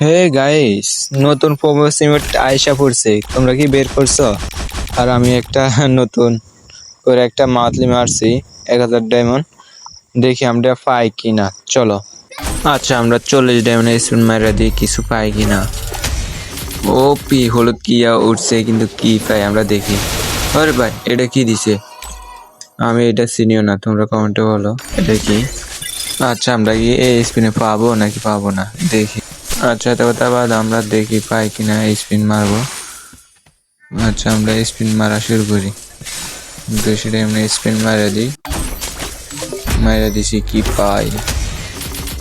হে guys নতুন promo cement আয়সা পড়ছে। তোমরা কি বের করছ? আর আমি একটা নতুন করে একটা মাতলি মারছি, এক হাজার ডায়মন্ড দেখি আমরা পাই কিনা। চলো। আচ্ছা আমরা চল্লিশ ডায়মন্ড স্পিন মারা দিই, কিছু পাই কিনা। ও পি হলুদ কিয়া উঠছে কিন্তু কি পাই আমরা দেখি। আরে ভাই, এটা কি দিছে? আমি এটা চিনিও না, তোমরা কমেন্টে বলো। এটা কি? আচ্ছা আমরা কি এই স্পিনে পাবো নাকি পাবো না? দেখি। আচ্ছা তবে বাদ, আমরা দেখি পাই কিনা স্পিন মারবো। আচ্ছা আমরা স্পিন মারা শুরু করি। বেশি টাইম স্পিন মারা দিই। মারা দিছি কি পাই?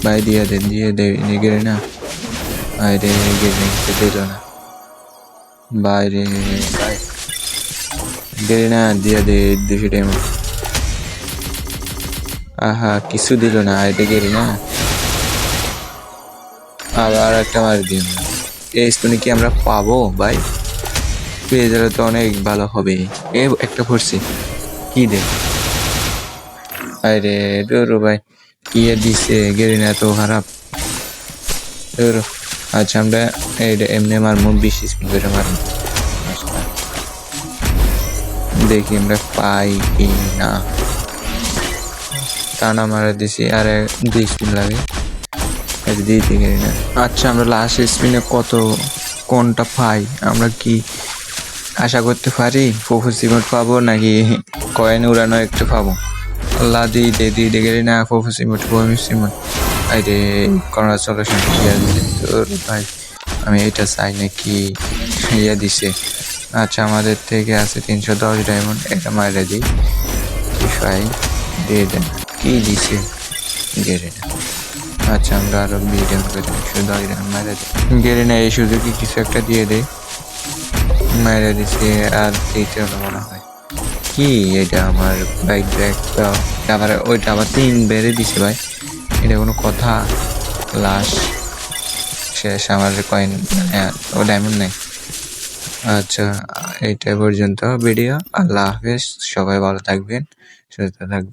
ভাই, দিয়ে দে দিয়ে দে গেলে না? বাইরে গেলে দিল না। বাইরে গেলে না, দিয়ে দে দুশো টাইম আহা, কিছু দিল না আইতে গেলি না? আবার একটা মার দিন। এই স্পুনে কি আমরা পাবো ভাই? পেয়ে গেলে তো অনেক ভালো হবে। এ একটা পড়ছি কি দে? আরে, ডোরো ভাই, কি দিছে? গেলি না এত খারাপ। ডোরো আচ্ছা আমরা এইটা এমনি মারমু, বিশ স্পিন করে আচ্ছা। দেখি আমরা পাই কি না টানা মারা দিছি, আর দুই স্পিন লাগে। এটা দিতে গেলি না আচ্ছা আমরা লাস্ট স্পিনে কত, কোনটা পাই? আমরা কি আশা করতে পারি ফুফু সিমেন্ট পাবো নাকি কয়েন উড়ানো একটু পাবো? আল্লাহ দি, দে দি, দে গেলি না ফুফু সিমেন্ট ফুফু সিমেন্ট। আই রে সলিউশন ইয়া দিছে তোর ভাই। আমি এটা চাই নাকি ইয়া দিছে। আচ্ছা আমাদের থেকে আছে তিনশো দশ ডায়মন্ড এটা মাইরে দিই। পাই? দিয়ে দেন কি দিছে? গেরে না। আচ্ছা আমরা আরও বিশ ডায়মন্ড করে দিই। শুধু ডায়মন্ড মাইরে দিই। গেরে না, এই সুযোগে কিছু একটা দিয়ে দেয় মাইরে দিছে, আর হলো মনে হয়। কি এটা আমার বাইক ব্যাগ আবার ওইটা আবার তিন বেড়ে দিছে ভাই। এটা কোনো কথা? লাশ? শেষ, আমার কয়েন ও ডায়মন্ড নেই। আচ্ছা এইটা পর্যন্ত ভিডিও আল্লাহ হাফেজ, সবাই ভালো থাকবেন, সুস্থ থাকবেন।